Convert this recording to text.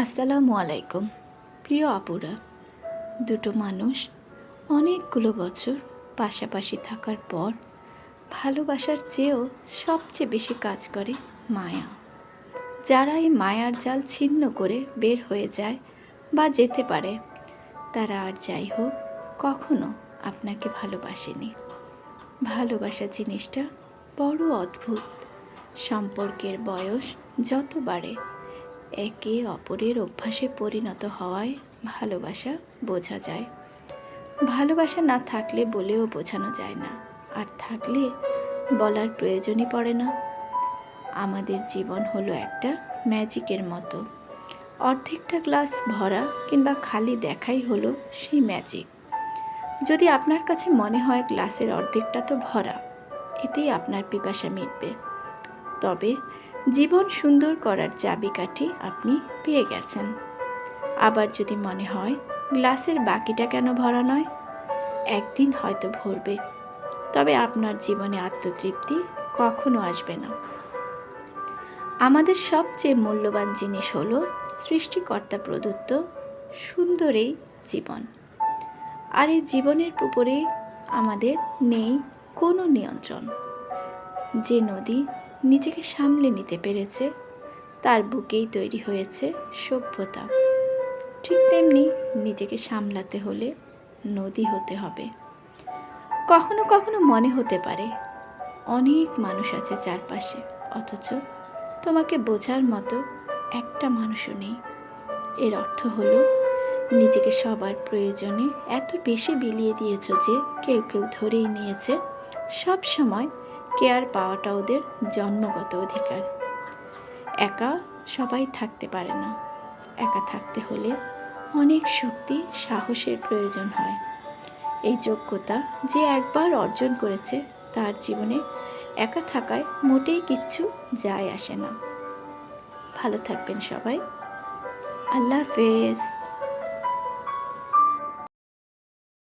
আসসালামু আলাইকুম। প্রিয় আপুরা, দুটো মানুষ অনেকগুলো বছর পাশাপাশি থাকার পর ভালোবাসার চেয়েও সবচেয়ে বেশি কাজ করে মায়া। যারা এই মায়ার জাল ছিন্ন করে বের হয়ে যায় বা যেতে পারে, তারা আর যাই হোক, কখনো আপনাকে ভালোবাসেনি। ভালোবাসা জিনিসটা বড় অদ্ভুত। সম্পর্কের বয়স যত বাড়ে একে অপরের অভ্যাসে পরিণত হওয়ায় ভালোবাসা বোঝা যায়। ভালোবাসা না থাকলে বলেও বোঝানো যায় না, আর থাকলে বলার প্রয়োজনই পড়ে না। আমাদের জীবন হলো একটা ম্যাজিকের মতো। অর্ধেকটা গ্লাস ভরা কিংবা খালি দেখাই হলো সেই ম্যাজিক। যদি আপনার কাছে মনে হয় গ্লাসের অর্ধেকটা তো ভরা, এতেই আপনার পিপাসা মিটবে। তবে জীবন সুন্দর করার চাবিকাঠি আপনি পেয়ে গেছেন। আবার যদি মনে হয় গ্লাসের বাকিটা কেন ভরা নয়? একদিন হয়তো ভরবে। তবে আপনার জীবনে আত্মতৃপ্তি কখনো আসবে না। আমাদের সবচেয়ে মূল্যবান জিনিস হলো সৃষ্টিকর্তা প্রদত্ত সুন্দর এই জীবন। আর এই জীবনের উপরে আমাদের নেই কোনো নিয়ন্ত্রণ। যে নদী নিজেকে সামলে নিতে পেরেছে। তার বুকেই তৈরি হয়েছে সভ্যতা। ঠিক তেমনি নিজেকে সামলাতে হলে নদী হতে হবে। কখনো কখনো মনে হতে পারে, অনেক মানুষ আছে চারপাশে, অথচ তোমাকে বোঝার মতো একটা মানুষও নেই। এর অর্থ হলো, নিজেকে সবার প্রয়োজনে এত বেশি বিলিয়ে দিয়েছ যে কেউ কেউ ধরেই নিয়েছে সব সময় কেয়ার পাওয়াটা ওদের জন্মগত অধিকার। একা সবাই থাকতে পারে না। একা থাকতে হলে অনেক শক্তি, সাহসের প্রয়োজন হয়। এই যোগ্যতা যে একবার অর্জন করেছে, তার জীবনে একা থাকায় মোটেই কিচ্ছু যায় আসে না। ভালো থাকবেন সবাই। আল্লাহ হাফেজ।